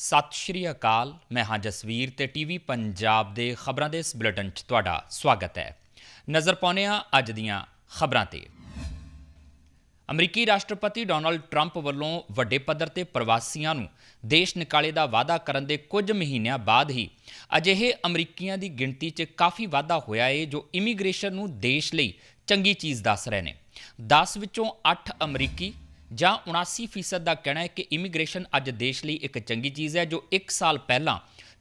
ਸਤਿ ਸ਼੍ਰੀ ਅਕਾਲ, ਮੈਂ ਹਾਂ ਜਸਵੀਰ ਤੇ ਟੀਵੀ ਪੰਜਾਬ ਦੇ ਖਬਰਾਂ ਦੇ ਇਸ ਬੁਲੇਟਿਨ 'ਚ ਤੁਹਾਡਾ ਸਵਾਗਤ ਹੈ। ਨਜ਼ਰ ਪਾਉਂਦੇ ਹਾਂ ਅੱਜ ਦੀਆਂ ਖਬਰਾਂ ਤੇ। ਅਮਰੀਕੀ ਰਾਸ਼ਟਰਪਤੀ ਡੋਨਲਡ ਟਰੰਪ ਵੱਲੋਂ ਵੱਡੇ ਪੱਧਰ ਤੇ ਪ੍ਰਵਾਸੀਆਂ ਨੂੰ ਦੇਸ਼ ਨਿਕਾਲੇ ਦਾ ਵਾਅਦਾ ਕਰਨ ਦੇ ਕੁਝ ਮਹੀਨਿਆਂ ਬਾਅਦ ਹੀ ਅਜਿਹੇ ਅਮਰੀਕੀਆਂ ਦੀ ਗਿਣਤੀ 'ਚ ਕਾਫੀ ਵਾਧਾ ਹੋਇਆ ਏ, ਜੋ ਇਮੀਗ੍ਰੇਸ਼ਨ ਨੂੰ ਦੇਸ਼ ਲਈ ਚੰਗੀ ਚੀਜ਼ ਦੱਸ ਰਹੇ ਨੇ। 10 ਵਿੱਚੋਂ 8 ਅਮਰੀਕੀ ਜਾਂ 79% ਦਾ ਕਹਿਣਾ ਹੈ ਕਿ ਇਮੀਗ੍ਰੇਸ਼ਨ ਅੱਜ ਦੇਸ਼ ਲਈ ਇੱਕ ਚੰਗੀ ਚੀਜ਼ ਹੈ, ਜੋ 1 ਸਾਲ ਪਹਿਲਾਂ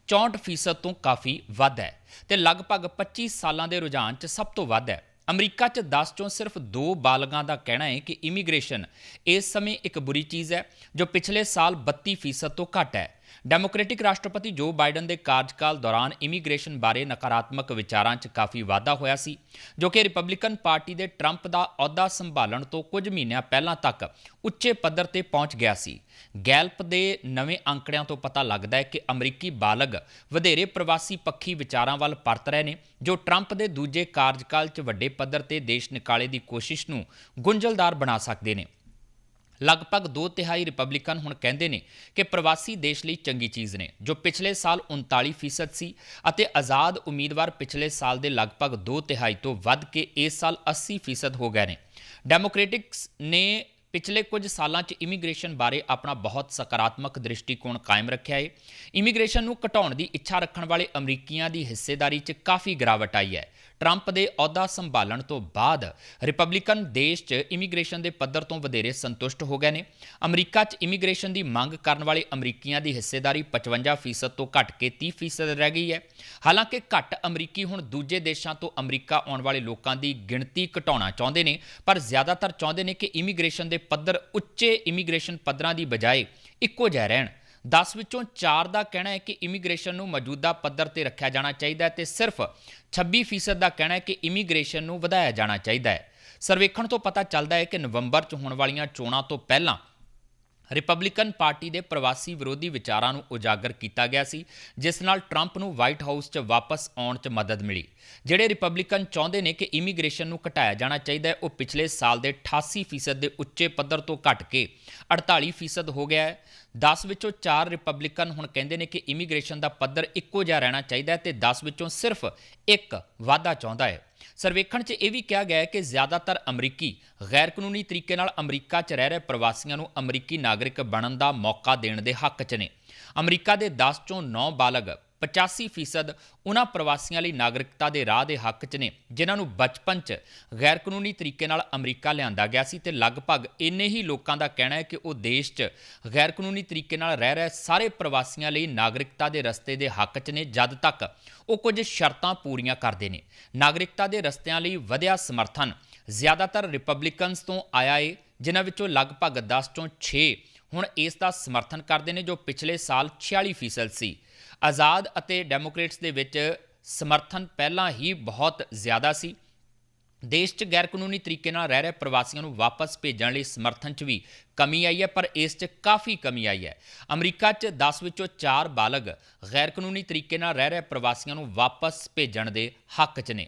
64% ਤੋਂ ਕਾਫੀ ਵੱਧ ਹੈ ਤੇ ਲਗਭਗ 25 ਸਾਲਾਂ ਦੇ ਰੁਝਾਨ 'ਚ ਸਭ ਤੋਂ ਵੱਧ ਹੈ। ਅਮਰੀਕਾ 'ਚ 10 ਚੋਂ ਸਿਰਫ 2 ਬਾਲਗਾਂ ਦਾ ਕਹਿਣਾ ਹੈ ਕਿ ਇਮੀਗ੍ਰੇਸ਼ਨ ਇਸ ਸਮੇਂ ਇੱਕ ਬੁਰੀ ਚੀਜ਼ ਹੈ, ਜੋ ਪਿਛਲੇ ਸਾਲ 32% ਤੋਂ ਘੱਟ ਹੈ। ਡੈਮੋਕ੍ਰੈਟਿਕ ਰਾਸ਼ਟਰਪਤੀ ਜੋ ਬਾਈਡਨ ਦੇ ਕਾਰਜਕਾਲ ਦੌਰਾਨ ਇਮੀਗ੍ਰੇਸ਼ਨ ਬਾਰੇ ਨਕਾਰਾਤਮਕ ਵਿਚਾਰਾਂ 'ਚ ਕਾਫੀ ਵਾਧਾ ਹੋਇਆ ਸੀ, ਜੋ ਕਿ ਰਿਪਬਲਿਕਨ ਪਾਰਟੀ ਦੇ ਟਰੰਪ ਦਾ ਅਹੁਦਾ ਸੰਭਾਲਣ ਤੋਂ ਕੁਝ ਮਹੀਨਿਆਂ ਪਹਿਲਾਂ ਤੱਕ ਉੱਚੇ ਪੱਧਰ ਤੇ ਪਹੁੰਚ ਗਿਆ ਸੀ। ਗੈਲਪ ਦੇ ਨਵੇਂ ਅੰਕੜਿਆਂ ਤੋਂ ਪਤਾ ਲੱਗਦਾ ਹੈ ਕਿ ਅਮਰੀਕੀ ਬਾਲਗ ਵਧੇਰੇ ਪ੍ਰਵਾਸੀ ਪੱਖੀ ਵਿਚਾਰਾਂ ਵੱਲ ਪਰਤ ਰਹੇ ਨੇ, ਜੋ ਟਰੰਪ ਦੇ ਦੂਜੇ ਕਾਰਜਕਾਲ 'ਚ ਵੱਡੇ ਪੱਧਰ ਤੇ ਦੇਸ਼ ਨਿਕਾਲੇ ਦੀ ਕੋਸ਼ਿਸ਼ ਨੂੰ ਗੁੰਝਲਦਾਰ ਬਣਾ ਸਕਦੇ ਨੇ। ਲਗਭਗ 2 ਤਿਹਾਈ ਰਿਪਬਲਿਕਨ ਹੁਣ ਕਹਿੰਦੇ ਨੇ ਕਿ ਪ੍ਰਵਾਸੀ ਦੇਸ਼ ਲਈ ਚੰਗੀ ਚੀਜ਼ ਨੇ, ਜੋ ਪਿਛਲੇ ਸਾਲ 39% ਸੀ ਅਤੇ ਆਜ਼ਾਦ ਉਮੀਦਵਾਰ ਪਿਛਲੇ ਸਾਲ ਦੇ ਲਗਭਗ 2 ਤਿਹਾਈ ਤੋਂ ਵੱਧ ਕੇ ਇਸ ਸਾਲ 80% ਹੋ ਗਏ ਨੇ। ਡੈਮੋਕ੍ਰੈਟਿਕਸ ਨੇ ਪਿਛਲੇ ਕੁਝ ਸਾਲਾਂ 'ਚ ਇਮੀਗ੍ਰੇਸ਼ਨ ਬਾਰੇ ਆਪਣਾ ਬਹੁਤ ਸਕਾਰਾਤਮਕ ਦ੍ਰਿਸ਼ਟੀਕੋਣ ਕਾਇਮ ਰੱਖਿਆ ਹੈ ਇਮੀਗ੍ਰੇਸ਼ਨ ਨੂੰ ਘਟਾਉਣ ਦੀ ਇੱਛਾ ਰੱਖਣ ਵਾਲੇ ਅਮਰੀਕੀਆਂ ਦੀ ਹਿੱਸੇਦਾਰੀ 'ਚ ਕਾਫੀ ਗਿਰਾਵਟ ਆਈ ਹੈ। ਟਰੰਪ ਦੇ ਅਹੁਦਾ ਸੰਭਾਲਣ ਤੋਂ ਬਾਅਦ ਰਿਪਬਲਿਕਨ ਦੇਸ਼ 'ਚ ਇਮੀਗ੍ਰੇਸ਼ਨ ਦੇ ਪੱਧਰ ਤੋਂ ਵਧੇਰੇ ਸੰਤੁਸ਼ਟ ਹੋ ਗਏ ਨੇ। ਅਮਰੀਕਾ 'ਚ ਇਮੀਗ੍ਰੇਸ਼ਨ ਦੀ ਮੰਗ ਕਰਨ ਵਾਲੇ ਅਮਰੀਕੀਆਂ ਦੀ ਹਿੱਸੇਦਾਰੀ 55% ਤੋਂ ਘਟ ਕੇ 30% ਰਹਿ ਗਈ ਹੈ। ਹਾਲਾਂਕਿ ਘੱਟ ਅਮਰੀਕੀ ਹੁਣ ਦੂਜੇ ਦੇਸ਼ਾਂ ਤੋਂ ਅਮਰੀਕਾ ਆਉਣ ਵਾਲੇ ਲੋਕਾਂ ਦੀ ਗਿਣਤੀ ਘਟਾਉਣਾ ਚਾਹੁੰਦੇ ਨੇ, ਪਰ ਜ਼ਿਆਦਾਤਰ ਚਾਹੁੰਦੇ ਨੇ ਕਿ ਇਮੀਗ੍ਰੇਸ਼ਨ ਦੇ ਪੱਧਰ ਉੱਚੇ ਇਮੀਗ੍ਰੇਸ਼ਨ ਪੱਧਰਾਂ ਦੀ ਬਜਾਏ ਇੱਕੋ ਜਿਹਾ ਰਹਿਣ। 10 ਵਿੱਚੋਂ 4 ਦਾ ਕਹਿਣਾ ਹੈ ਕਿ ਇਮੀਗ੍ਰੇਸ਼ਨ ਨੂੰ ਮੌਜੂਦਾ ਪੱਧਰ ਤੇ ਰੱਖਿਆ ਜਾਣਾ ਚਾਹੀਦਾ ਹੈ ਤੇ ਸਿਰਫ 26% ਦਾ ਕਹਿਣਾ ਹੈ ਕਿ ਇਮੀਗ੍ਰੇਸ਼ਨ ਨੂੰ ਵਧਾਇਆ ਜਾਣਾ ਚਾਹੀਦਾ ਹੈ। ਸਰਵੇਖਣ ਤੋਂ ਪਤਾ ਚੱਲਦਾ ਹੈ ਕਿ ਨਵੰਬਰ 'ਚ ਹੋਣ ਵਾਲੀਆਂ ਚੋਣਾਂ ਤੋਂ ਪਹਿਲਾਂ ਰਿਪਬਲਿਕਨ ਪਾਰਟੀ ਦੇ ਪ੍ਰਵਾਸੀ ਵਿਰੋਧੀ ਵਿਚਾਰਾਂ ਨੂੰ ਉਜਾਗਰ ਕੀਤਾ ਗਿਆ ਸੀ, ਜਿਸ ਨਾਲ ਟਰੰਪ ਨੂੰ ਵਾਈਟ ਹਾਊਸ 'ਚ ਵਾਪਸ ਆਉਣ 'ਚ ਮਦਦ ਮਿਲੀ। ਜਿਹੜੇ ਰਿਪਬਲਿਕਨ ਚਾਹੁੰਦੇ ਨੇ ਕਿ ਇਮੀਗ੍ਰੇਸ਼ਨ ਨੂੰ ਘਟਾਇਆ ਜਾਣਾ ਚਾਹੀਦਾ ਹੈ, ਉਹ ਪਿਛਲੇ ਸਾਲ ਦੇ 88% ਦੇ ਉੱਚੇ ਪੱਧਰ ਤੋਂ ਘਟ ਕੇ 48% ਹੋ ਗਿਆ ਹੈ। 10 ਵਿੱਚੋਂ 4 ਰਿਪਬਲਿਕਨ ਹੁਣ ਕਹਿੰਦੇ ਨੇ ਕਿ ਇਮੀਗ੍ਰੇਸ਼ਨ ਦਾ ਪੱਧਰ ਇੱਕੋ ਜਿਹਾ ਰਹਿਣਾ ਚਾਹੀਦਾ ਹੈ ਤੇ 10 ਵਿੱਚੋਂ ਸਿਰਫ ਇੱਕ ਵਾਧਾ ਚਾਹੁੰਦਾ ਹੈ। ਸਰਵੇਖਣ 'ਚ ਇਹ ਵੀ ਕਿਹਾ ਗਿਆ ਹੈ ਕਿ ਜ਼ਿਆਦਾਤਰ ਅਮਰੀਕੀ ਗੈਰ ਕਾਨੂੰਨੀ ਤਰੀਕੇ ਨਾਲ ਅਮਰੀਕਾ 'ਚ ਰਹਿ ਰਹੇ ਪ੍ਰਵਾਸੀਆਂ ਨੂੰ ਅਮਰੀਕੀ ਨਾਗਰਿਕ ਬਣਨ ਦਾ ਮੌਕਾ ਦੇਣ ਦੇ ਹੱਕ 'ਚ ਨੇ। ਅਮਰੀਕਾ ਦੇ 10 ਚੋਂ 9 ਬਾਲਗ 85% ਉਹਨਾਂ ਪ੍ਰਵਾਸੀਆਂ ਲਈ ਨਾਗਰਿਕਤਾ ਦੇ ਰਾਹ ਦੇ ਹੱਕ 'ਚ ਨੇ, ਜਿਨ੍ਹਾਂ ਨੂੰ ਬਚਪਨ 'ਚ ਗੈਰ ਕਾਨੂੰਨੀ ਤਰੀਕੇ ਨਾਲ ਅਮਰੀਕਾ ਲਿਆਂਦਾ ਗਿਆ ਸੀ ਤੇ ਲਗਭਗ ਇੰਨੇ ਹੀ ਲੋਕਾਂ ਦਾ ਕਹਿਣਾ ਹੈ ਕਿ ਉਹ ਦੇਸ਼ 'ਚ ਗੈਰ ਕਾਨੂੰਨੀ ਤਰੀਕੇ ਨਾਲ ਰਹਿ ਰਹੇ ਸਾਰੇ ਪ੍ਰਵਾਸੀਆਂ ਲਈ ਨਾਗਰਿਕਤਾ ਦੇ ਰਸਤੇ ਦੇ ਹੱਕ 'ਚ ਨੇ, ਜਦ ਤੱਕ ਉਹ ਕੁਝ ਸ਼ਰਤਾਂ ਪੂਰੀਆਂ ਕਰਦੇ ਨੇ। ਨਾਗਰਿਕਤਾ ਦੇ ਰਸਤਿਆਂ ਲਈ ਵਧਿਆ ਸਮਰਥਨ ਜ਼ਿਆਦਾਤਰ ਰਿਪਬਲਿਕਨਸ ਤੋਂ ਆਇਆ ਏ, ਜਿਨ੍ਹਾਂ ਵਿੱਚੋਂ ਲਗਭਗ 10 ਤੋਂ 6 ਹੁਣ ਇਸ ਦਾ ਸਮਰਥਨ ਕਰਦੇ ਨੇ, ਜੋ ਪਿਛਲੇ ਸਾਲ 46% ਸੀ। ਆਜ਼ਾਦ ਅਤੇ ਡੈਮੋਕ੍ਰੇਟਸ ਦੇ ਵਿੱਚ ਸਮਰਥਨ ਪਹਿਲਾਂ ਹੀ ਬਹੁਤ ਜ਼ਿਆਦਾ ਸੀ। ਦੇਸ਼ 'ਚ ਗੈਰ ਕਾਨੂੰਨੀ ਤਰੀਕੇ ਨਾਲ ਰਹਿ ਰਹੇ ਪ੍ਰਵਾਸੀਆਂ ਨੂੰ ਵਾਪਸ ਭੇਜਣ ਲਈ ਸਮਰਥਨ 'ਚ ਵੀ ਕਮੀ ਆਈ ਹੈ, ਪਰ ਇਸ 'ਚ ਕਾਫੀ ਕਮੀ ਆਈ ਹੈ। ਅਮਰੀਕਾ 'ਚ 10 ਵਿੱਚੋਂ 4 ਬਾਲਗ ਗੈਰ ਕਾਨੂੰਨੀ ਤਰੀਕੇ ਨਾਲ ਰਹਿ ਰਹੇ ਪ੍ਰਵਾਸੀਆਂ ਨੂੰ ਵਾਪਸ ਭੇਜਣ ਦੇ ਹੱਕ 'ਚ ਨੇ।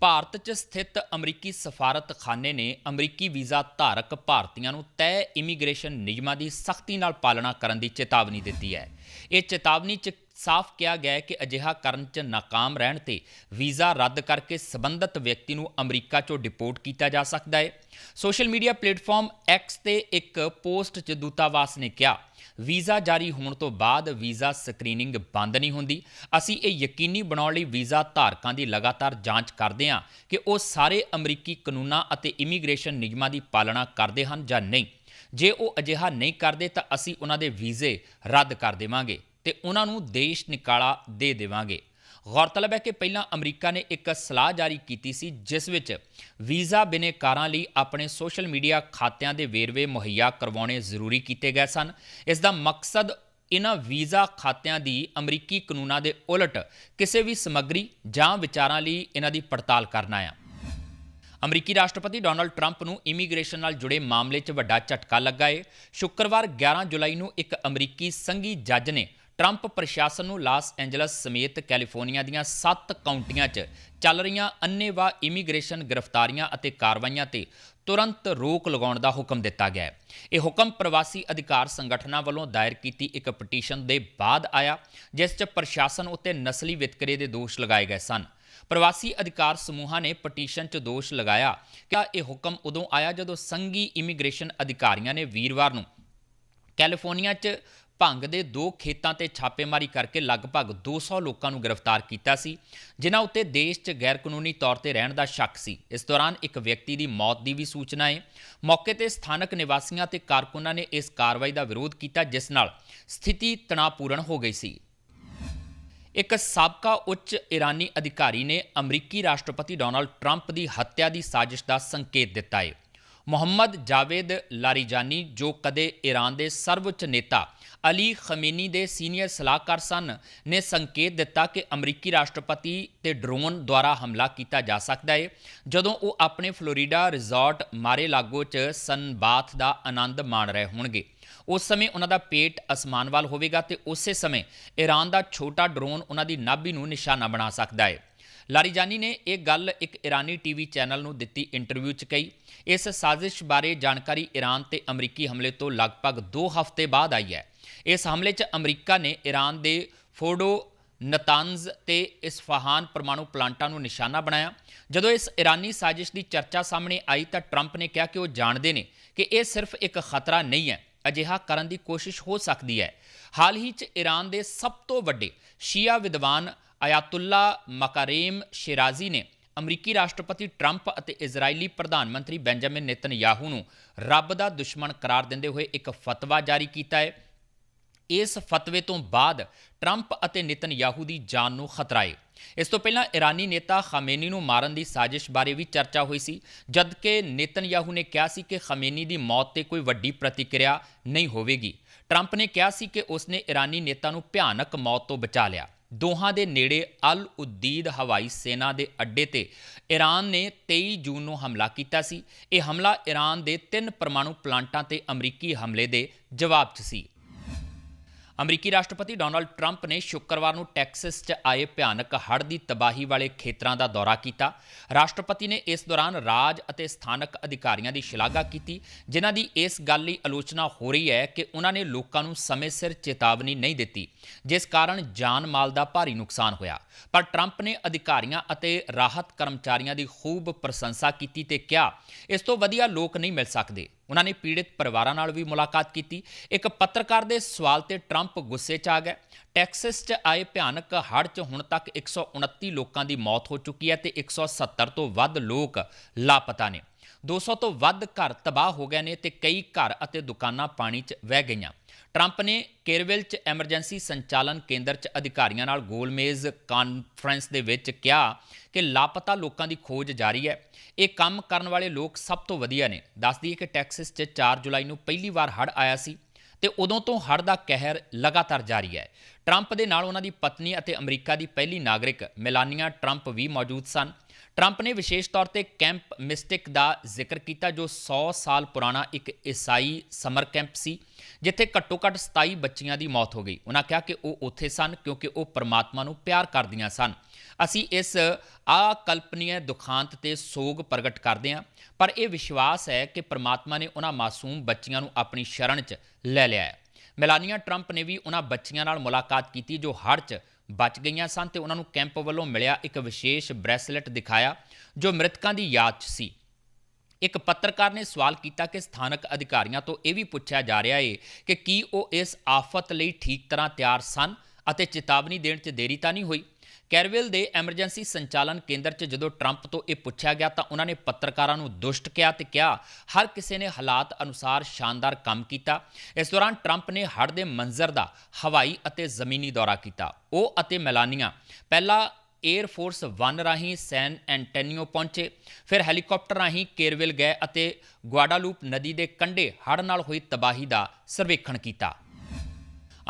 ਭਾਰਤ 'ਚ ਸਥਿਤ ਅਮਰੀਕੀ ਸਫਾਰਤਖਾਨੇ ਨੇ ਅਮਰੀਕੀ ਵੀਜ਼ਾ ਧਾਰਕ ਭਾਰਤੀਆਂ ਨੂੰ ਤੈਅ ਇਮੀਗ੍ਰੇਸ਼ਨ ਨਿਯਮਾਂ ਦੀ ਸਖਤੀ ਨਾਲ ਪਾਲਣਾ ਕਰਨ ਦੀ ਚੇਤਾਵਨੀ ਦਿੱਤੀ ਹੈ। ਇਹ ਚੇਤਾਵਨੀ 'ਚ ਸਾਫ਼ ਕਿਹਾ ਗਿਆ ਹੈ ਕਿ ਅਜਿਹਾ ਕਰਨ 'ਚ ਨਾਕਾਮ ਰਹਿਣ ਤੇ ਵੀਜ਼ਾ ਰੱਦ ਕਰਕੇ ਸਬੰਧਤ ਵਿਅਕਤੀ ਨੂੰ ਅਮਰੀਕਾ 'ਚੋਂ ਡਿਪੋਰਟ ਕੀਤਾ ਜਾ ਸਕਦਾ ਹੈ। ਸੋਸ਼ਲ ਮੀਡੀਆ ਪਲੇਟਫਾਰਮ ਐਕਸ ਤੇ ਇੱਕ ਪੋਸਟ 'ਚ ਦੂਤਾਵਾਸ ਨੇ ਕਿਹਾ ਵੀਜ਼ਾ ਜਾਰੀ ਹੋਣ ਤੋਂ ਬਾਅਦ ਵੀਜ਼ਾ ਸਕਰੀਨਿੰਗ ਬੰਦ ਨਹੀਂ ਹੁੰਦੀ। ਅਸੀਂ ਇਹ ਯਕੀਨੀ ਬਣਾਉਣ ਲਈ ਵੀਜ਼ਾ ਧਾਰਕਾਂ ਦੀ ਲਗਾਤਾਰ ਜਾਂਚ ਕਰਦੇ ਹਾਂ ਕਿ ਉਹ ਸਾਰੇ ਅਮਰੀਕੀ ਕਾਨੂੰਨਾਂ ਅਤੇ ਇਮੀਗ੍ਰੇਸ਼ਨ ਨਿਯਮਾਂ ਦੀ ਪਾਲਣਾ ਕਰਦੇ ਹਨ ਜਾਂ ਨਹੀਂ। ਜੇ ਉਹ ਅਜਿਹਾ ਨਹੀਂ ਕਰਦੇ ਤਾਂ ਅਸੀਂ ਉਹਨਾਂ ਦੇ ਵੀਜ਼ੇ ਰੱਦ ਕਰ ਦੇਵਾਂਗੇ ਤੇ ਉਹਨਾਂ ਨੂੰ ਦੇਸ਼ ਨਿਕਾਲਾ ਦੇ ਦੇਵਾਂਗੇ। ਗੌਰਤਲਬ ਹੈ ਕਿ ਪਹਿਲਾਂ ਅਮਰੀਕਾ ਨੇ ਇੱਕ ਸਲਾਹ ਜਾਰੀ ਕੀਤੀ ਸੀ, ਜਿਸ ਵਿੱਚ ਵੀਜ਼ਾ ਬਿਨੇਕਾਰਾਂ ਲਈ ਆਪਣੇ ਸੋਸ਼ਲ ਮੀਡੀਆ ਖਾਤਿਆਂ ਦੇ ਵੇਰਵੇ ਮੁਹੱਈਆ ਕਰਵਾਉਣੇ ਜ਼ਰੂਰੀ ਕੀਤੇ ਗਏ ਸਨ। ਇਸ ਦਾ ਮਕਸਦ ਇਹਨਾਂ ਵੀਜ਼ਾ ਖਾਤਿਆਂ ਦੀ ਅਮਰੀਕੀ ਕਾਨੂੰਨਾਂ ਦੇ ਉਲਟ ਕਿਸੇ ਵੀ ਸਮੱਗਰੀ ਜਾਂ ਵਿਚਾਰਾਂ ਲਈ ਇਹਨਾਂ ਦੀ ਪੜਤਾਲ ਕਰਨਾ ਆ। ਅਮਰੀਕੀ ਰਾਸ਼ਟਰਪਤੀ ਡੋਨਲਡ ਟਰੰਪ ਨੂੰ ਇਮੀਗ੍ਰੇਸ਼ਨ ਨਾਲ ਜੁੜੇ ਮਾਮਲੇ 'ਚ ਵੱਡਾ ਝਟਕਾ ਲੱਗਾ ਏ। ਸ਼ੁੱਕਰਵਾਰ 11 ਜੁਲਾਈ ਨੂੰ ਇੱਕ ਅਮਰੀਕੀ ਸੰਘੀ ਜੱਜ ਨੇ ਟਰੰਪ ਪ੍ਰਸ਼ਾਸਨ ਨੂੰ ਲਾਸ ਐਂਜਲਸ ਸਮੇਤ ਕੈਲੀਫੋਰਨੀਆ ਦੀਆਂ 7 ਕਾਉਂਟੀਆਂ 'ਚ ਚੱਲ ਰਹੀਆਂ ਅੰਨੇਵਾਹ ਇਮੀਗ੍ਰੇਸ਼ਨ ਗ੍ਰਿਫਤਾਰੀਆਂ ਅਤੇ ਕਾਰਵਾਈਆਂ ਤੇ ਤੁਰੰਤ ਰੋਕ ਲਗਾਉਣ ਦਾ ਹੁਕਮ ਦਿੱਤਾ ਗਿਆ ਹੈ। ਇਹ ਹੁਕਮ ਪ੍ਰਵਾਸੀ ਅਧਿਕਾਰ ਸੰਗਠਨਾਂ ਵੱਲੋਂ ਦਾਇਰ ਕੀਤੀ ਇੱਕ ਪਟੀਸ਼ਨ ਦੇ ਬਾਅਦ ਆਇਆ, ਜਿਸ 'ਚ ਪ੍ਰਸ਼ਾਸਨ ਉੱਤੇ ਨਸਲੀ ਵਿਤਕਰੇ ਦੇ ਦੋਸ਼ ਲਗਾਏ ਗਏ ਸਨ। ਪ੍ਰਵਾਸੀ ਅਧਿਕਾਰ ਸਮੂਹਾਂ ਨੇ ਪਟੀਸ਼ਨ 'ਚ ਦੋਸ਼ ਲਗਾਇਆ ਕਿ ਇਹ ਹੁਕਮ ਉਦੋਂ ਆਇਆ ਜਦੋਂ ਸੰਘੀ ਇਮੀਗ੍ਰੇਸ਼ਨ ਅਧਿਕਾਰੀਆਂ ਨੇ ਵੀਰਵਾਰ ਨੂੰ ਕੈਲੀਫੋਰਨੀਆ 'ਚ ਭੰਗ ਦੇ ਦੋ ਖੇਤਾਂ ਤੇ ਛਾਪੇਮਾਰੀ ਕਰਕੇ ਲਗਭਗ 200 ਲੋਕਾਂ ਨੂੰ ਗ੍ਰਿਫਤਾਰ ਕੀਤਾ ਸੀ, ਜਿਨ੍ਹਾਂ ਉੱਤੇ ਦੇਸ਼ 'ਚ ਗੈਰ ਕਾਨੂੰਨੀ ਤੌਰ ਤੇ ਰਹਿਣ ਦਾ ਸ਼ੱਕ ਸੀ। ਇਸ ਦੌਰਾਨ ਇੱਕ ਵਿਅਕਤੀ ਦੀ ਮੌਤ ਦੀ ਵੀ ਸੂਚਨਾ ਹੈ ਮੌਕੇ ਤੇ ਸਥਾਨਕ ਨਿਵਾਸੀਆਂ ਤੇ ਕਾਰਕੁਨਾਂ ਨੇ ਇਸ ਕਾਰਵਾਈ ਦਾ ਵਿਰੋਧ ਕੀਤਾ, ਜਿਸ ਨਾਲ ਸਥਿਤੀ ਤਣਾਅਪੂਰਨ ਹੋ ਗਈ ਸੀ। ਇੱਕ ਸਾਬਕਾ ਉੱਚ ਇਰਾਨੀ ਅਧਿਕਾਰੀ ਨੇ ਅਮਰੀਕੀ ਰਾਸ਼ਟਰਪਤੀ ਡੋਨਾਲਡ ਟਰੰਪ ਦੀ ਹੱਤਿਆ ਦੀ ਸਾਜ਼ਿਸ਼ ਦਾ ਸੰਕੇਤ ਦਿੱਤਾ ਹੈ ਮੁਹੰਮਦ ਜਾਵੇਦ ਲਾਰੀਜਾਨੀ, ਜੋ ਕਦੇ ਈਰਾਨ ਦੇ ਸਰਵਉੱਚ ਨੇਤਾ ਅਲੀ ਖਮੇਨੀ ਦੇ ਸੀਨੀਅਰ ਸਲਾਹਕਾਰ ਸਨ, ਨੇ ਸੰਕੇਤ ਦਿੱਤਾ ਕਿ ਅਮਰੀਕੀ ਰਾਸ਼ਟਰਪਤੀ ਤੇ ਡਰੋਨ ਦੁਆਰਾ ਹਮਲਾ ਕੀਤਾ ਜਾ ਸਕਦਾ ਹੈ ਜਦੋਂ ਉਹ ਆਪਣੇ ਫਲੋਰੀਡਾ ਰਿਜ਼ੋਰਟ ਮਾਰੇ-ਲਾਗੋ 'ਚ ਸਨਬਾਥ ਦਾ ਆਨੰਦ ਮਾਣ ਰਹੇ ਹੋਣਗੇ। ਉਸ ਸਮੇਂ ਉਹਨਾਂ ਦਾ ਪੇਟ ਅਸਮਾਨ ਵੱਲ ਹੋਵੇਗਾ ਤੇ ਉਸੇ ਸਮੇਂ ਈਰਾਨ ਦਾ ਛੋਟਾ ਡਰੋਨ ਉਹਨਾਂ ਦੀ ਨਾਭੀ ਨੂੰ ਨਿਸ਼ਾਨਾ ਬਣਾ ਸਕਦਾ ਹੈ ਲਾਰੀਜਾਨੀ ਨੇ ਇਹ ਗੱਲ ਇੱਕ ਇਰਾਨੀ ਟੀਵੀ ਚੈਨਲ ਨੂੰ ਦਿੱਤੀ ਇੰਟਰਵਿਊ 'ਚ ਕਹੀ। ਇਸ ਸਾਜ਼ਿਸ਼ ਬਾਰੇ ਜਾਣਕਾਰੀ ਈਰਾਨ ਤੇ ਅਮਰੀਕੀ ਹਮਲੇ ਤੋਂ ਲਗਭਗ 2 ਹਫ਼ਤੇ ਬਾਅਦ ਆਈ ਹੈ। ਇਸ ਹਮਲੇ 'ਚ ਅਮਰੀਕਾ ਨੇ ਈਰਾਨ ਦੇ ਫੋਡੋ ਨਤਾਨਜ਼ ਤੇ ਇਸਫਹਾਨ ਪਰਮਾਣੂ ਪਲਾਂਟਾਂ ਨੂੰ ਨਿਸ਼ਾਨਾ ਬਣਾਇਆ। ਜਦੋਂ ਇਸ ਇਰਾਨੀ ਸਾਜ਼ਿਸ਼ ਦੀ ਚਰਚਾ ਸਾਹਮਣੇ ਆਈ ਤਾਂ ਟਰੰਪ ਨੇ ਕਿਹਾ ਕਿ ਉਹ ਜਾਣਦੇ ਨੇ ਕਿ ਇਹ ਸਿਰਫ ਇੱਕ ਖਤਰਾ ਨਹੀਂ ਹੈ, ਅਜਿਹਾ ਕਰਨ ਦੀ ਕੋਸ਼ਿਸ਼ ਹੋ ਸਕਦੀ ਹੈ। ਹਾਲ ਹੀ 'ਚ ਈਰਾਨ ਦੇ ਸਭ ਤੋਂ ਵੱਡੇ ਸ਼ੀਆ ਵਿਦਵਾਨ ਆਇਤੁੱਲਾ ਮਕਾਰੇਮ ਸ਼ਿਰਾਜ਼ੀ ਨੇ ਅਮਰੀਕੀ ਰਾਸ਼ਟਰਪਤੀ ਟਰੰਪ ਅਤੇ ਇਜ਼ਰਾਈਲੀ ਪ੍ਰਧਾਨ ਮੰਤਰੀ ਬੈਂਜਾਮਿਨ ਨੇਤਨਯਾਹੂ ਨੂੰ ਰੱਬ ਦਾ ਦੁਸ਼ਮਣ ਕਰਾਰ ਦਿੰਦੇ ਹੋਏ ਇੱਕ ਫਤਵਾ ਜਾਰੀ ਕੀਤਾ ਹੈ। ਇਸ ਫਤਵੇ ਤੋਂ ਬਾਅਦ ਟਰੰਪ ਅਤੇ ਨੇਤਨਯਾਹੂ ਦੀ ਜਾਨ ਨੂੰ ਖਤਰਾ ਹੈ ਇਸ ਤੋਂ ਪਹਿਲਾਂ ਇਰਾਨੀ ਨੇਤਾ ਖਮੇਨੀ ਨੂੰ ਮਾਰਨ ਦੀ ਸਾਜ਼ਿਸ਼ ਬਾਰੇ ਵੀ ਚਰਚਾ ਹੋਈ ਸੀ, ਜਦਕਿ ਨੇਤਨਯਾਹੂ ਨੇ ਕਿਹਾ ਸੀ ਕਿ ਖਮੇਨੀ ਦੀ ਮੌਤ ਤੇ ਕੋਈ ਵੱਡੀ ਪ੍ਰਤੀਕਿਰਿਆ ਨਹੀਂ ਹੋਵੇਗੀ। ਟਰੰਪ ਨੇ ਕਿਹਾ ਸੀ ਕਿ ਉਸਨੇ ਇਰਾਨੀ ਨੇਤਾ ਨੂੰ ਭਿਆਨਕ ਮੌਤ ਤੋਂ ਬਚਾ ਲਿਆ। ਦੋਹਾਂ ਦੇ ਨੇੜੇ ਅਲ ਉਦੀਦ ਹਵਾਈ ਸੈਨਾ ਦੇ ਅੱਡੇ ਤੇ ਈਰਾਨ ਨੇ 23 ਜੂਨ ਨੂੰ ਹਮਲਾ ਕੀਤਾ ਸੀ। ਇਹ ਹਮਲਾ ਈਰਾਨ ਦੇ ਤਿੰਨ ਪਰਮਾਣੂ ਪਲਾਂਟਾਂ ਤੇ ਅਮਰੀਕੀ ਹਮਲੇ ਦੇ ਜਵਾਬ 'ਚ ਸੀ। ਅਮਰੀਕੀ ਰਾਸ਼ਟਰਪਤੀ ਡੋਨਾਲਡ ਟਰੰਪ ਨੇ ਸ਼ੁੱਕਰਵਾਰ ਨੂੰ ਟੈਕਸਸ 'ਚ ਆਏ ਭਿਆਨਕ ਹੜ੍ਹ ਦੀ ਤਬਾਹੀ ਵਾਲੇ ਖੇਤਰਾਂ ਦਾ ਦੌਰਾ ਕੀਤਾ। ਰਾਸ਼ਟਰਪਤੀ ਨੇ ਇਸ ਦੌਰਾਨ ਰਾਜ ਅਤੇ ਸਥਾਨਕ ਅਧਿਕਾਰੀਆਂ ਦੀ ਸ਼ਲਾਘਾ ਕੀਤੀ, ਜਿਨ੍ਹਾਂ ਦੀ ਇਸ ਗੱਲ ਲਈ ਆਲੋਚਨਾ ਹੋ ਰਹੀ ਹੈ ਕਿ ਉਹਨਾਂ ਨੇ ਲੋਕਾਂ ਨੂੰ ਸਮੇਂ ਸਿਰ ਚੇਤਾਵਨੀ ਨਹੀਂ ਦਿੱਤੀ, ਜਿਸ ਕਾਰਨ ਜਾਨ ਮਾਲ ਦਾ ਭਾਰੀ ਨੁਕਸਾਨ ਹੋਇਆ। ਪਰ ਟਰੰਪ ਨੇ ਅਧਿਕਾਰੀਆਂ ਅਤੇ ਰਾਹਤ ਕਰਮਚਾਰੀਆਂ ਦੀ ਖੂਬ ਪ੍ਰਸ਼ੰਸਾ ਕੀਤੀ ਤੇ ਕਿਹਾ, ਇਸ ਤੋਂ ਵਧੀਆ ਲੋਕ ਨਹੀਂ ਮਿਲ ਸਕਦੇ। ਉਹਨਾਂ ਨੇ ਪੀੜਿਤ ਪਰਿਵਾਰਾਂ ਨਾਲ ਵੀ ਮੁਲਾਕਾਤ ਕੀਤੀ। ਇੱਕ ਪੱਤਰਕਾਰ ਦੇ ਸਵਾਲ ਤੇ ਟਰੰਪ ਗੁੱਸੇ 'ਚ ਆ ਗਏ। ਟੈਕਸਸ 'ਚ ਆਏ ਭਿਆਨਕ ਹੜ੍ਹ 'ਚ ਹੁਣ ਤੱਕ 129 ਲੋਕਾਂ ਦੀ ਮੌਤ ਹੋ ਚੁੱਕੀ ਹੈ ਤੇ 170 ਤੋਂ ਵੱਧ ਲੋਕ ਲਾਪਤਾ ਨੇ। 200 ਤੋਂ ਵੱਧ ਘਰ ਤਬਾਹ ਹੋ ਗਏ ਨੇ ਤੇ ਕਈ ਘਰ ਅਤੇ ਦੁਕਾਨਾਂ ਪਾਣੀ 'ਚ ਵਹਿ ਗਈਆਂ। ਟਰੰਪ ਨੇ ਕੇਰਵਿਲ 'ਚ ਐਮਰਜੈਂਸੀ ਸੰਚਾਲਨ ਕੇਂਦਰ 'ਚ ਅਧਿਕਾਰੀਆਂ ਨਾਲ ਗੋਲਮੇਜ਼ ਕਾਨਫਰੰਸ ਦੇ ਵਿੱਚ ਕਿਹਾ ਕਿ ਲਾਪਤਾ ਲੋਕਾਂ ਦੀ ਖੋਜ ਜਾਰੀ ਹੈ। ਇਹ ਕੰਮ ਕਰਨ ਵਾਲੇ ਲੋਕ ਸਭ ਤੋਂ ਵਧੀਆ ਨੇ। ਦੱਸਦੀ ਹੈ ਕਿ ਟੈਕਸਸ 'ਚ 4 ਜੁਲਾਈ ਨੂੰ ਪਹਿਲੀ ਵਾਰ ਹੜ੍ਹ ਆਇਆ ਸੀ ਤੇ ਉਦੋਂ ਤੋਂ ਹੜ੍ਹ ਦਾ ਕਹਿਰ ਲਗਾਤਾਰ ਜਾਰੀ ਹੈ। ਟਰੰਪ ਦੇ ਨਾਲ ਉਹਨਾਂ ਦੀ ਪਤਨੀ ਅਤੇ ਅਮਰੀਕਾ ਦੀ ਪਹਿਲੀ ਨਾਗਰਿਕ, ਮੈਲਾਨੀਆ ਟਰੰਪ ਵੀ ਮੌਜੂਦ ਸਨ। ਟਰੰਪ ਨੇ ਵਿਸ਼ੇਸ਼ ਤੌਰ ਤੇ ਕੈਂਪ ਮਿਸਟਿਕ ਦਾ ਜ਼ਿਕਰ ਕੀਤਾ, ਜੋ 100 ਸਾਲ ਪੁਰਾਣਾ ਇੱਕ ਈਸਾਈ ਸਮਰ ਕੈਂਪ ਸੀ, ਜਿੱਥੇ ਘੱਟੋ-ਘੱਟ 27 ਬੱਚੀਆਂ ਦੀ ਮੌਤ ਹੋ ਗਈ। ਉਹਨਾਂ ਕਿਹਾ ਕਿ ਉਹ ਉੱਥੇ ਸਨ ਕਿਉਂਕਿ ਉਹ ਪਰਮਾਤਮਾ ਨੂੰ ਪਿਆਰ ਕਰਦੀਆਂ ਸਨ। ਅਸੀਂ ਇਸ ਅਕਲਪਨੀय ਦੁਖਾਂਤ ਤੇ ਸੋਗ ਪ੍ਰਗਟ ਕਰਦੇ ਹਾਂ, ਪਰ ਇਹ ਵਿਸ਼ਵਾਸ ਹੈ ਕਿ ਪਰਮਾਤਮਾ ਨੇ ਉਹਨਾਂ ਮਾਸੂਮ ਬੱਚੀਆਂ ਨੂੰ ਆਪਣੀ ਸ਼ਰਨ 'ਚ ਲੈ ਲਿਆ ਹੈ। ਮੈਲਾਨੀਆ ਟਰੰਪ ਨੇ ਵੀ ਉਹਨਾਂ ਬੱਚੀਆਂ ਨਾਲ ਮੁਲਾਕਾਤ ਕੀਤੀ, ਜੋ ਹੜ੍ਹ 'ਚ ਬਚ ਗਈਆਂ ਸਨ ਤੇ ਉਹਨਾਂ ਨੂੰ ਕੈਂਪ ਵੱਲੋਂ ਮਿਲਿਆ ਇੱਕ ਵਿਸ਼ੇਸ਼ ਬ੍ਰੈਸਲੈਟ ਦਿਖਾਇਆ, ਜੋ ਮ੍ਰਿਤਕਾਂ ਦੀ ਯਾਦ 'ਚ ਸੀ। ਇੱਕ ਪੱਤਰਕਾਰ ਨੇ ਸਵਾਲ ਕੀਤਾ ਕਿ ਸਥਾਨਕ ਅਧਿਕਾਰੀਆਂ ਤੋਂ ਇਹ ਵੀ ਪੁੱਛਿਆ ਜਾ ਰਿਹਾ ਏ ਕਿ ਕੀ ਉਹ ਇਸ ਆਫਤ ਲਈ ਠੀਕ ਤਰ੍ਹਾਂ ਤਿਆਰ ਸਨ ਅਤੇ ਚੇਤਾਵਨੀ ਦੇਣ 'ਚ ਦੇਰੀ ਤਾਂ ਨਹੀਂ ਹੋਈ? ਕੈਰਵਿਲ ਦੇ ਐਮਰਜੈਂਸੀ ਸੰਚਾਲਨ ਕੇਂਦਰ 'ਚ ਜਦੋਂ ਟਰੰਪ ਤੋਂ ਇਹ ਪੁੱਛਿਆ ਗਿਆ ਤਾਂ ਉਹਨਾਂ ਨੇ ਪੱਤਰਕਾਰਾਂ ਨੂੰ ਦੁਸ਼ਟ ਕਿਹਾ ਤੇ ਕਿਹਾ, ਹਰ ਕਿਸੇ ਨੇ ਹਾਲਾਤ ਅਨੁਸਾਰ ਸ਼ਾਨਦਾਰ ਕੰਮ ਕੀਤਾ। ਇਸ ਦੌਰਾਨ ਟਰੰਪ ਨੇ ਹੜ੍ਹ ਦੇ ਮੰਜ਼ਰ ਦਾ ਹਵਾਈ ਅਤੇ ਜ਼ਮੀਨੀ ਦੌਰਾ ਕੀਤਾ। ਉਹ ਅਤੇ ਮੈਲਾਨੀਆ, ਪਹਿਲਾਂ 에ਅਰ ਫੋਰਸ 1 ਰਾਹੀਂ ਸੈਨ ਐਂਟੋਨੀਓ ਪਹੁੰਚੇ, ਫਿਰ ਹੈਲੀਕਾਪਟਰ ਰਾਹੀਂ ਕੇਰਵਿਲ ਗਏ ਅਤੇ ਗੁਆਡਾਲੂਪ ਨਦੀ ਦੇ ਕੰਢੇ ਹੜ੍ਹ ਨਾਲ ਹੋਈ ਤਬਾਹੀ ਦਾ ਸਰਵੇਖਣ ਕੀਤਾ।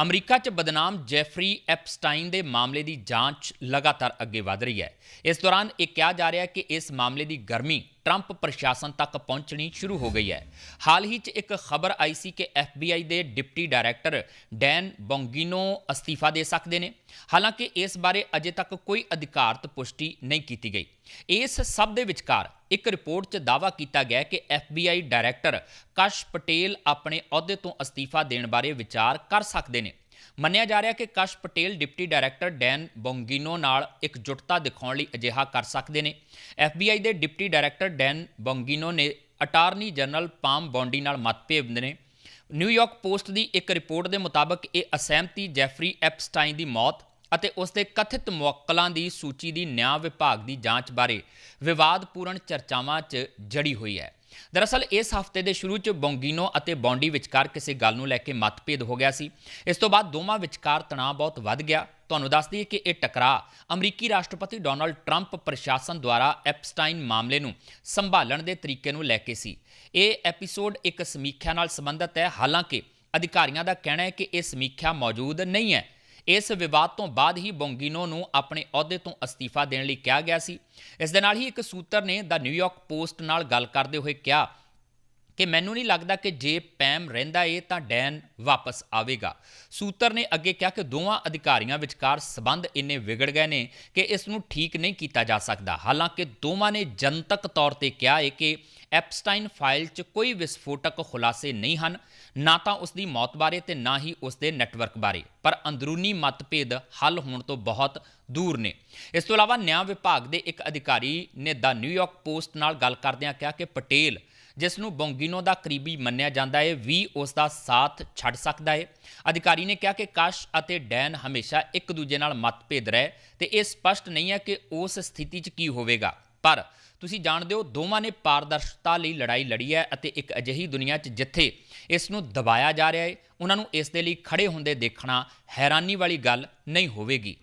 ਅਮਰੀਕਾ 'ਚ ਬਦਨਾਮ ਜੈਫਰੀ ਐਪਸਟਾਈਨ ਦੇ ਮਾਮਲੇ ਦੀ ਜਾਂਚ ਲਗਾਤਾਰ ਅੱਗੇ ਵਧ ਰਹੀ ਹੈ। ਇਸ ਦੌਰਾਨ ਇਹ ਕਿਹਾ ਜਾ ਰਿਹਾ ਹੈ ਕਿ ਇਸ ਮਾਮਲੇ ਦੀ ਗਰਮੀ ਟਰੰਪ ਪ੍ਰਸ਼ਾਸਨ ਤੱਕ ਪਹੁੰਚਣੀ ਸ਼ੁਰੂ ਹੋ ਗਈ ਹੈ। ਹਾਲ ਹੀ 'ਚ ਇੱਕ ਖਬਰ ਆਈ ਸੀ ਕਿ FBI ਦੇ ਡਿਪਟੀ ਡਾਇਰੈਕਟਰ ਡੈਨ ਬੌਂਗਿਨੋ ਅਸਤੀਫਾ ਦੇ ਸਕਦੇ ਨੇ। ਹਾਲਾਂਕਿ ਇਸ ਬਾਰੇ ਅਜੇ ਤੱਕ ਕੋਈ ਅਧਿਕਾਰਤ ਪੁਸ਼ਟੀ ਨਹੀਂ ਕੀਤੀ ਗਈ। ਇਸ ਸਭ ਦੇ ਵਿਚਕਾਰ ਇੱਕ ਰਿਪੋਰਟ 'ਚ ਦਾਅਵਾ ਕੀਤਾ ਗਿਆ ਕਿ FBI ਡਾਇਰੈਕਟਰ ਕਸ਼ ਪਟੇਲ ਆਪਣੇ ਅਹੁਦੇ ਤੋਂ ਅਸਤੀਫਾ ਦੇਣ ਬਾਰੇ ਵਿਚਾਰ ਕਰ ਸਕਦੇ ਨੇ। ਮੰਨਿਆ ਜਾ ਰਿਹਾ ਕਿ Kash Patel deputy director Dan Bongino ਨਾਲ ਇਕਜੁੱਟਤਾ ਦਿਖਾਉਣ ਲਈ ਅਜਿਹਾ ਕਰ ਸਕਦੇ ਨੇ। FBI ਦੇ ਡਿਪਟੀ ਡਾਇਰੈਕਟਰ ਡੈਨ ਬੋਂਗਿਨੋ ਨੇ ਅਟਾਰਨੀ ਜਨਰਲ ਪਾਮ ਬੌਂਡੀ ਨਾਲ ਮਤਭੇਦ ਨੇ। ਨਿਊਯਾਰਕ ਪੋਸਟ ਦੀ ਇੱਕ ਰਿਪੋਰਟ ਦੇ ਮੁਤਾਬਕ ਇਹ ਅਸਹਿਮਤੀ ਜੈਫਰੀ ਐਪਸਟਾਈਨ ਦੀ ਮੌਤ ਅਤੇ ਉਸ ਦੇ ਕਥਿਤ ਮੁਵੱਕਲਾਂ ਦੀ ਸੂਚੀ ਦੀ ਨਿਆਂ ਵਿਭਾਗ ਦੀ ਜਾਂਚ ਬਾਰੇ ਵਿਵਾਦਪੂਰਨ ਚਰਚਾਵਾਂ 'ਚ ਜੜੀ ਹੋਈ ਹੈ। ਦਰਅਸਲ, ਇਸ ਹਫ਼ਤੇ ਦੇ ਸ਼ੁਰੂ 'ਚ ਬੌਂਗੀਨੋ ਅਤੇ ਬੌਂਡੀ ਵਿਚਕਾਰ ਕਿਸੇ ਗੱਲ ਨੂੰ ਲੈ ਕੇ ਮਤਭੇਦ ਹੋ ਗਿਆ ਸੀ। ਇਸ ਤੋਂ ਬਾਅਦ ਦੋਵਾਂ ਵਿਚਕਾਰ ਤਣਾਅ ਬਹੁਤ ਵੱਧ ਗਿਆ। ਤੁਹਾਨੂੰ ਦੱਸ ਦਈਏ ਕਿ ਇਹ ਟਕਰਾਅ ਅਮਰੀਕੀ ਰਾਸ਼ਟਰਪਤੀ ਡੋਨਲਡ ਟਰੰਪ ਪ੍ਰਸ਼ਾਸਨ ਦੁਆਰਾ ਐਪਸਟਾਈਨ ਮਾਮਲੇ ਨੂੰ ਸੰਭਾਲਣ ਦੇ ਤਰੀਕੇ ਨੂੰ ਲੈ ਕੇ ਸੀ। ਇਹ ਐਪੀਸੋਡ ਇੱਕ ਸਮੀਖਿਆ ਨਾਲ ਸੰਬੰਧਿਤ ਹੈ। ਹਾਲਾਂਕਿ, ਅਧਿਕਾਰੀਆਂ ਦਾ ਕਹਿਣਾ ਹੈ ਕਿ ਇਹ ਸਮੀਖਿਆ ਮੌਜੂਦ ਨਹੀਂ ਹੈ। ਇਸ ਵਿਵਾਦ ਤੋਂ ਬਾਅਦ ਹੀ ਬੋਂਗੀਨੋ ਨੂੰ ਆਪਣੇ ਅਹੁਦੇ ਤੋਂ ਅਸਤੀਫਾ ਦੇਣ ਲਈ ਕਿਹਾ ਗਿਆ ਸੀ। ਇਸ ਦੇ ਨਾਲ ਹੀ ਇੱਕ ਸੂਤਰ ਨੇ ਦਾ ਨਿਊਯਾਰਕ ਪੋਸਟ ਨਾਲ ਗੱਲ ਕਰਦੇ ਹੋਏ ਕਿਹਾ ਕਿ ਮੈਨੂੰ ਨਹੀਂ ਲੱਗਦਾ ਕਿ ਜੇ ਪੈਮ ਰਹਿੰਦਾ ਏ ਤਾਂ ਡੈਨ ਵਾਪਸ ਆਵੇਗਾ। ਸੂਤਰ ਨੇ ਅੱਗੇ ਕਿਹਾ ਕਿ ਦੋਵਾਂ ਅਧਿਕਾਰੀਆਂ ਵਿਚਕਾਰ ਸਬੰਧ ਇੰਨੇ ਵਿਗੜ ਗਏ ਨੇ ਕਿ ਇਸ ਨੂੰ ਠੀਕ ਨਹੀਂ ਕੀਤਾ ਜਾ ਸਕਦਾ। ਹਾਲਾਂਕਿ ਦੋਵਾਂ ਨੇ ਜਨਤਕ ਤੌਰ ਤੇ ਕਿਹਾ ਏ ਕਿ ਐਪਸਟਾਈਨ ਫਾਈਲ 'ਚ ਕੋਈ ਵਿਸਫੋਟਕ ਖੁਲਾਸੇ ਨਹੀਂ ਹਨ। ਨਾ ਤਾਂ ਉਸ ਦੀ ਮੌਤ ਬਾਰੇ ਤੇ ਨਾ ਹੀ ਉਸ ਦੇ ਨੈਟਵਰਕ ਬਾਰੇ। ਪਰ ਅੰਦਰੂਨੀ ਮਤਭੇਦ ਹੱਲ ਹੋਣ ਤੋਂ ਬਹੁਤ ਦੂਰ ਨੇ। ਇਸ ਤੋਂ ਇਲਾਵਾ ਨਿਆਂ ਵਿਭਾਗ ਦੇ ਇੱਕ ਅਧਿਕਾਰੀ ਨੇ ਦਾ ਨਿਊਯਾਰਕ ਪੋਸਟ ਨਾਲ ਗੱਲ ਕਰਦਿਆਂ ਕਿਹਾ ਕਿ ਪਟੇਲ, ਜਿਸ ਨੂੰ ਬੋਂਗੀਨੋ ਦਾ ਕਰੀਬੀ ਮੰਨਿਆ ਜਾਂਦਾ ਹੈ, ਵੀ ਉਸ ਦਾ ਸਾਥ ਛੱਡ ਸਕਦਾ ਹੈ। ਅਧਿਕਾਰੀ ਨੇ ਕਿਹਾ ਕਿ ਕਸ਼ ਅਤੇ ਡੈਨ ਹਮੇਸ਼ਾ ਇੱਕ ਦੂਜੇ ਨਾਲ ਮਤਭੇਦ ਰਹੇ ਤੇ ਇਹ ਸਪਸ਼ਟ ਨਹੀਂ ਹੈ ਕਿ ਉਸ ਸਥਿਤੀ 'ਚ ਕੀ ਹੋਵੇਗਾ। ਪਰ ਤੁਸੀਂ ਜਾਣਦੇ ਹੋ ਦੋਵਾਂ ਨੇ ਪਾਰਦਰਸ਼ਤਾ ਲਈ ਲੜਾਈ ਲੜੀ ਹੈ ਅਤੇ ਇੱਕ ਅਜਿਹੀ ਦੁਨੀਆ 'ਚ ਜਿੱਥੇ ਇਸ ਨੂੰ ਦਬਾਇਆ ਜਾ ਰਿਹਾ ਹੈ, ਉਹਨਾਂ ਨੂੰ ਇਸ ਦੇ ਲਈ ਖੜੇ ਹੁੰਦੇ ਦੇਖਣਾ ਹੈਰਾਨੀ ਵਾਲੀ ਗੱਲ ਨਹੀਂ ਹੋਵੇਗੀ।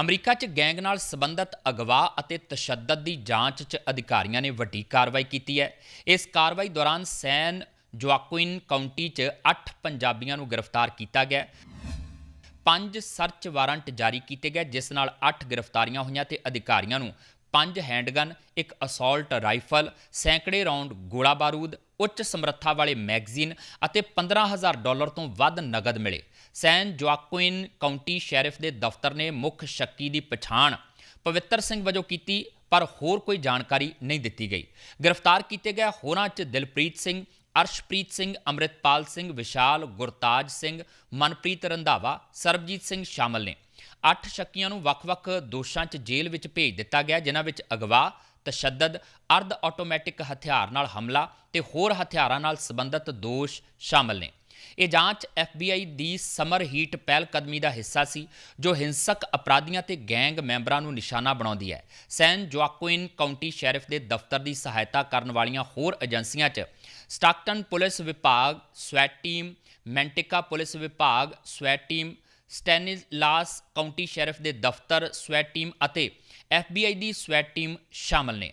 ਅਮਰੀਕਾ 'ਚ ਗੈਂਗ ਨਾਲ ਸੰਬੰਧਿਤ ਅਗਵਾ ਅਤੇ ਤਸ਼ੱਦਦ ਦੀ ਜਾਂਚ 'ਚ ਅਧਿਕਾਰੀਆਂ ਨੇ ਵੱਡੀ ਕਾਰਵਾਈ ਕੀਤੀ ਹੈ। ਇਸ ਕਾਰਵਾਈ ਦੌਰਾਨ ਸੈਨ ਜੋਆਕੁਇਨ ਕਾਉਂਟੀ 'ਚ 8 ਪੰਜਾਬੀਆਂ ਨੂੰ ਗ੍ਰਿਫਤਾਰ ਕੀਤਾ ਗਿਆ। ਪੰਜ ਸਰਚ ਵਾਰੰਟ ਜਾਰੀ ਕੀਤੇ ਗਏ, ਜਿਸ ਨਾਲ 8 ਗ੍ਰਿਫਤਾਰੀਆਂ ਹੋਈਆਂ ਤੇ ਅਧਿਕਾਰੀਆਂ ਨੂੰ ਪੰਜ ਹੈਂਡਗਨ, ਇੱਕ ਅਸੌਲਟ ਰਾਈਫਲ, ਸੈਂਕੜੇ ਰਾਉਂਡ ਗੋਲਾ ਬਾਰੂਦ, ਉੱਚ ਸਮਰੱਥਾ ਵਾਲੇ ਮੈਗਜ਼ੀਨ ਅਤੇ 15000 ਡਾਲਰ ਤੋਂ ਵੱਧ ਨਗਦ ਮਿਲੇ। ਸੈਨ ਜੋਆਕੁਇਨ ਕਾਉਂਟੀ ਸ਼ੈਰਿਫ ਦੇ ਦਫ਼ਤਰ ਨੇ ਮੁੱਖ ਸ਼ੱਕੀ ਦੀ ਪਛਾਣ ਪਵਿੱਤਰ ਸਿੰਘ ਵਜੋਂ ਕੀਤੀ, ਪਰ ਹੋਰ ਕੋਈ ਜਾਣਕਾਰੀ ਨਹੀਂ ਦਿੱਤੀ ਗਈ। ਗ੍ਰਿਫਤਾਰ ਕੀਤੇ ਗਏ ਹੋਰਾਂ 'ਚ ਦਿਲਪ੍ਰੀਤ ਸਿੰਘ ਅਰਸ਼ਪ੍ਰੀਤ ਸਿੰਘ, ਅੰਮ੍ਰਿਤਪਾਲ ਸਿੰਘ, ਵਿਸ਼ਾਲ, ਗੁਰਤਾਜ ਸਿੰਘ, ਮਨਪ੍ਰੀਤ ਰੰਧਾਵਾ, ਸਰਬਜੀਤ ਸਿੰਘ ਸ਼ਾਮਲ ਨੇ। ਅੱਠ ਸ਼ੱਕੀਆਂ ਨੂੰ ਵੱਖ-ਵੱਖ ਦੋਸ਼ਾਂ 'ਚ ਜੇਲ੍ਹ ਵਿੱਚ ਭੇਜ ਦਿੱਤਾ ਗਿਆ, ਜਿਨ੍ਹਾਂ ਵਿੱਚ ਅਗਵਾ, ਤਸ਼ੱਦਦ, ਅਰਧ ਆਟੋਮੈਟਿਕ ਹਥਿਆਰ ਨਾਲ ਹਮਲਾ ਤੇ ਹੋਰ ਹਥਿਆਰਾਂ ਨਾਲ ਸੰਬੰਧਿਤ ਦੋਸ਼ ਸ਼ਾਮਲ ਨੇ। ਇਹ ਜਾਂਚ FBI ਦੀ ਸਮਰ ਹੀਟ ਪਹਿਲ ਕਦਮੀ ਦਾ ਹਿੱਸਾ ਸੀ, ਜੋ ਹਿੰਸਕ ਅਪਰਾਧੀਆਂ ਤੇ ਗੈਂਗ ਮੈਂਬਰਾਂ ਨੂੰ ਨਿਸ਼ਾਨਾ ਬਣਾਉਂਦੀ ਹੈ। ਸੈਨ ਜੋਆਕੁਇਨ ਕਾਉਂਟੀ ਸ਼ੈਰਿਫ ਦੇ ਦਫ਼ਤਰ ਦੀ ਸਹਾਇਤਾ ਕਰਨ ਵਾਲੀਆਂ ਹੋਰ ਏਜੰਸੀਆਂ 'ਚ ਸਟਾਕਟਨ ਪੁਲਿਸ ਵਿਭਾਗ ਸਵੈਟ ਟੀਮ ਮੈਂਟਿਕਾ ਪੁਲਿਸ ਵਿਭਾਗ ਸਵੈਟ ਟੀਮ ਸਟੈਨਿਲਾਸ ਕਾਉਂਟੀ ਸ਼ੈਰਿਫ ਦੇ ਦਫ਼ਤਰ ਸਵੈਟ ਟੀਮ ਅਤੇ FBI ਦੀ ਸਵੈਟ ਟੀਮ ਸ਼ਾਮਲ ਨੇ।